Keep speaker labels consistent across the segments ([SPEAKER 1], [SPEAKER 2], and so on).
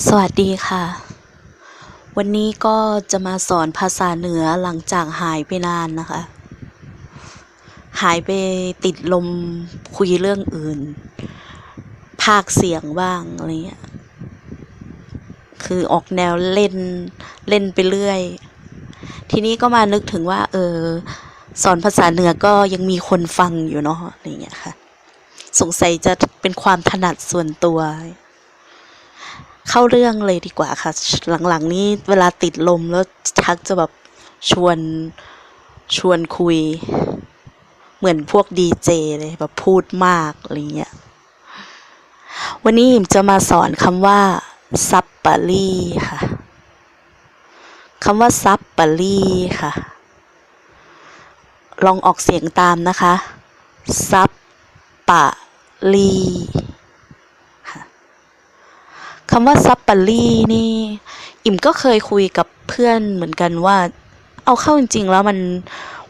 [SPEAKER 1] สวัสดีค่ะ วันนี้ก็จะมาสอนภาษาเหนือหลังจากหายไปนานนะคะ หายไปติดลมคุยเรื่องอื่น ภาคเสียงบ้างอะไรเงี้ย คือออกแนวเล่นเล่นไปเรื่อย ทีนี้ก็มานึกถึงว่า เออ สอนภาษาเหนือก็ยังมีคนฟังอยู่เนาะอะไรเงี้ยค่ะ สงสัยจะเป็นความถนัดส่วนตัว เข้าเรื่องเลยดีกว่าค่ะ หลังๆ นี้เวลาติดลมแล้วชักจะแบบชวนชวนคุย เหมือนพวกดีเจเลยแบบพูดมากอะไรเงี้ย วันนี้อิมจะมาสอนคำว่าซับปะรี่ค่ะคำว่าซับปะรี่ค่ะ ลองออกเสียงตามนะคะซับปะรี่ คำว่าซับปารี่นี่ อิ่มก็เคยคุยกับเพื่อนเหมือนกันว่า เอาเข้าจริง ๆ แล้วมัน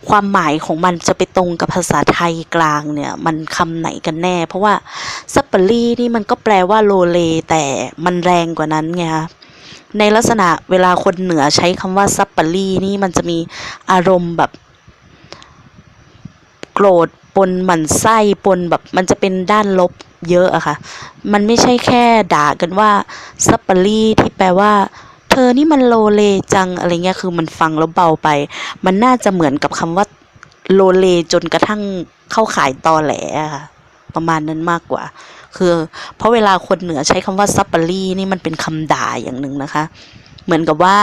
[SPEAKER 1] ความหมายของมันจะไปตรงกับภาษาไทยกลางเนี่ย มันคำไหนกันแน่ เพราะว่าซับปารี่นี่มันก็แปลว่าโลเล แต่มันแรงกว่านั้นไงคะในลักษณะเวลาคนเหนือใช้คำว่าซับปารี่นี่มันจะมีอารมณ์แบบ โกรธ ปนหมั่นไส้ปนแบบมันจะเป็นด้านลบเยอะอะค่ะ มันไม่ใช่แค่ด่ากันว่าซัปปารี่ที่แปลว่า เธอนี่มันโลเลจังอะไรเงี้ยคือมันฟังแล้วเบาไป มันน่าจะเหมือนกับคำว่าโลเลจนกระทั่งเข้าขายตอแหลอะค่ะประมาณนั้นมากกว่า คือ เพราะเวลาคนเหนือใช้คำว่าซัปปารี่นี่มันเป็นคำด่าอย่างหนึ่งนะคะ เหมือนกับว่า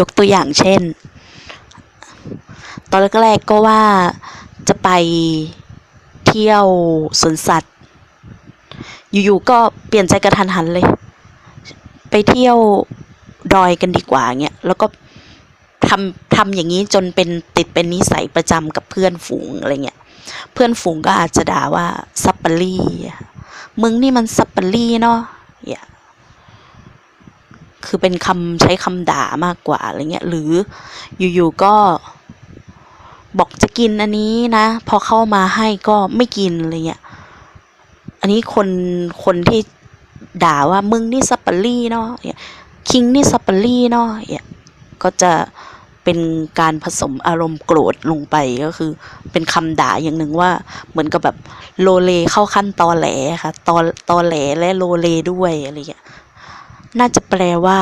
[SPEAKER 1] ยกตัวอย่างเช่น ตอนแรกๆก็ว่า ไปเที่ยวสวนสัตว์ อยู่ๆก็เปลี่ยนใจกระทันหันเลย ไปเที่ยวดอยกันดีกว่าเงี้ยแล้วก็ทำทำอย่างนี้จนเป็นติดเป็นนิสัยประจำกับเพื่อนฝูงอะไรเงี้ยเพื่อนฝูงก็อาจจะด่าว่าซัปปารี่มึงนี่มันซัปปารี่เนาะเนี่ยคือเป็นคำใช้คำด่ามากกว่าอะไรเงี้ย หรืออยู่ๆก็ บอกจะกินอันนี้นะ พอเข้ามาให้ก็ไม่กินอะไรเงี้ยอันนี้คนคนที่ด่าว่ามึงนี่ซัปปารี่เนาะเนี่ยคิงนี่ซัปปารี่เนาะเนี่ยก็จะเป็นการผสมอารมณ์โกรธลงไปก็คือ เป็นคำด่าอย่างหนึ่งว่า เหมือนกับแบบโลเลเข้าขั้นตอแหลค่ะตอตอแหลและโลเลด้วยอะไรเงี้ยน่าจะแปลว่า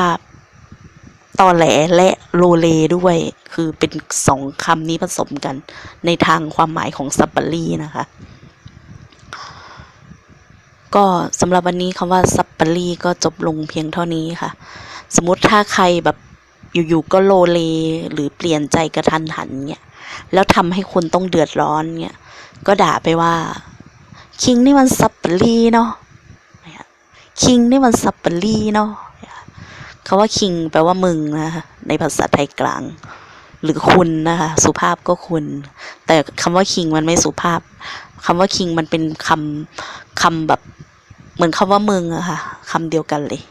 [SPEAKER 1] ตอแหลและโลเลด้วย คือเป็นสองคำนี้ผสมกัน ในทางความหมายของซัปปารี่นะคะ ก็สำหรับวันนี้คำว่าซัปปารี่ก็จบลงเพียงเท่านี้ค่ะ สมมติถ้าใครแบบอยู่ๆก็โลเลหรือเปลี่ยนใจกระทันหันเนี่ยแล้วทำให้คนต้องเดือดร้อนเนี่ยก็ด่าไปว่า คิงนี่มันซัปปารี่เนาะคิงนี่มันซัปปารี่เนาะคาว่าคิงแปลว่ามึงนะคะในภาษาไทยกลาง หรือคุณนะคะ สุภาพก็คุณ แต่คำว่าคิงมันไม่สุภาพคำว่าคิงมันเป็นคำคำแบบ เหมือนคำว่ามึงอะค่ะคำเดียวกันเลย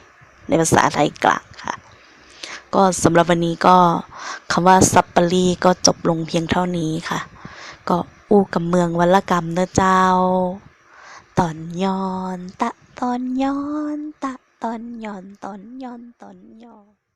[SPEAKER 1] ในภาษาไทยกลางค่ะ ก็สำหรับวันนี้ก็คำว่าซัปปารีก็จบลงเพียงเท่านี้ค่ะ ก็อู้กับเมืองวัลกรรมเนอะเจ้า ตอนย้อน ตะตอนย้อน ตะตอนย้อนตอนย้อนตอนย้อน